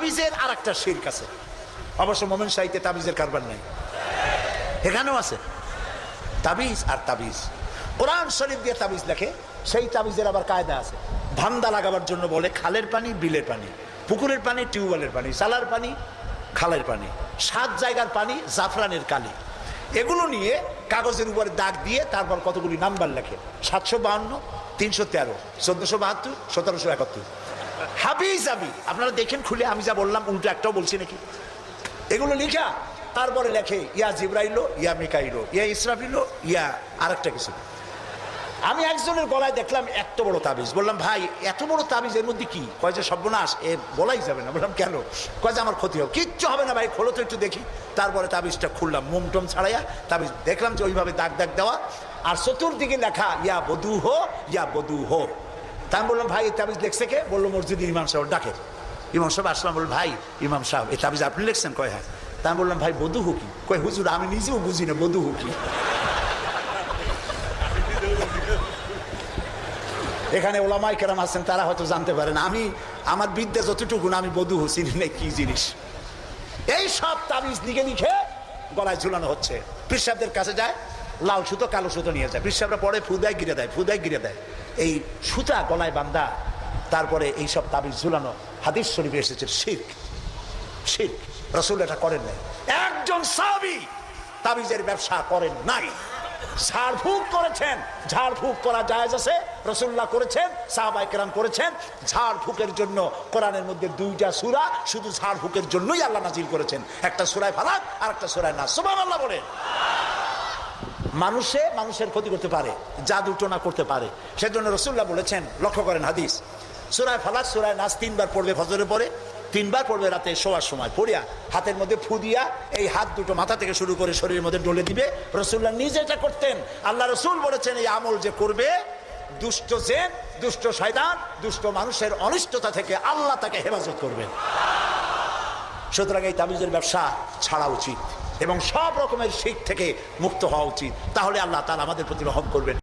তাবিজের আর একটা শির্ক আছে। অবশ্য মোমেন সাহিত্যে তাবিজের কারবার নাই। এখানেও আছে। তাবিজ আর তাবিজ। কোরআন শরীফ দিয়ে তাবিজ লেখে, সেই তাবিজের আবার কায়দা আছে। ধান্দা লাগাবার জন্য বলে খালের পানি, বিলের পানি, পুকুরের পানি, টিউবওয়েলের পানি, সালার পানি, খালের পানি, সাত জায়গার পানি, জাফরানের কালি। এগুলো নিয়ে কাগজের উপরে দাগ দিয়ে তারপর কতগুলি নাম্বার লেখে? সাতশো বাহান্ন, তিনশো তেরো, চোদ্দশো বাহাত্তর, সতেরোশো একাত্তর। হাবিজ আবি আপনারা দেখেন খুলে, আমি যা বললাম, উল্টো একটাও বলছি নাকি? এগুলো লিখা, তারপরে লেখে, ইয়া জিব্রাইলো ইয়া মিকাইলো ইয়া ইসরাফিলো ইয়া আরেকটা কিছু। আমি একজনের গলায় দেখলাম এত বড় তাবিজ। বললাম, ভাই, এত বড় তাবিজ, এর মধ্যে কি? কয় যে, সর্বনাশ, এ বলাই যাবে না। বললাম, কেন? কয় যে, আমার ক্ষতি হবে। কিচ্ছু হবে না ভাই, খোলো তো একটু দেখি। তারপরে তাবিজটা খুললাম মোমটম ছাড়াইয়া তাবিজ দেখলাম যে, ওইভাবে দাগ দাগ দেওয়া। আর চতুর্দিকে লেখা, ইয়া বধু হো ইয়া বধু হো তা আমি বললাম, ভাই, এই তাবিজ লেখছে কে? বলল মসজিদ ইমাম সাহেব ডাকে। ইমাম সাহেব আসলাম বলল ভাই, ইমাম সাহেব, এই তাবিজ আপনি লিখছেন কয় হ্যাঁ? তা বললাম, ভাই, বধু হুকি কয়, হুজুর, আমি নিজেও বুঝি না, বধু হুকি এখানে ওলামাই কেরাম আছেন, তারা হয়তো জানতে পারেন। আমি, আমার বিদ্যা যতটুকু আমি বধু চিনি না কি জিনিস। এই সব তাবিজ লিখে লিখে গলায় ঝুলানো হচ্ছে। পিসাবদের কাছে যায় লাল সুতো, কালো সুতো নিয়ে যায়। পিসাবরা পরে ফুদায় গিরে দেয়, ফুদায় গিরে দেয়। এই সুতা, গলায় বান্ধা তারপরে এই সব তাবিজ ঝুলানো, হাদিস শরীফে এসেছে, শির্ক। শির্ক। রসুল এটা করেন নাই। একজন সাহাবি তাবিজের ব্যবসা করেন নাই। ঝাড়ফুঁক করেছেন। ঝাড়ফুঁক করা জায়েজ আছে রসুল্লাহ করেছেন সাহাবাই কেরাম করেছেন। ঝাড়ফুঁকের জন্য কোরআনের মধ্যে দুইটা সুরা, শুধু ঝাড়ফুঁকের জন্যই আল্লাহ নাজিল করেছেন। একটা সুরায় ফালাক আর একটা সুরায় না সুবান আল্লাহ বলেন। মানুষে মানুষের ক্ষতি করতে পারে, জাদু টোনা করতে পারে। সেজন্য রসুল্লাহ বলেছেন, লক্ষ্য করেন হাদিস সুরায় ফালাক সুরায় নাচ তিনবার পড়বে ফজরে পরে তিনবার পড়বে রাতে শোয়ার সময়। পড়িয়া হাতের মধ্যে ফু দিয়া এই হাত দুটো মাথা থেকে শুরু করে শরীরের মধ্যে ডলে দিবে। রসুল্লাহ নিজে এটা করতেন। আল্লাহ রসুল বলেছেন, এই আমল যে করবে, দুষ্ট জেন, দুষ্ট শয়তান, দুষ্ট মানুষের অনিষ্টতা থেকে আল্লাহ তাকে হেফাজত করবেন। সুতরাং এই তাবিজের ব্যবসা ছাড়া উচিত। এবং সব রকমের শিখ থেকে মুক্ত হওয়া উচিত। তাহলে আল্লাহ তালা আমাদের প্রতি রহম করবেন।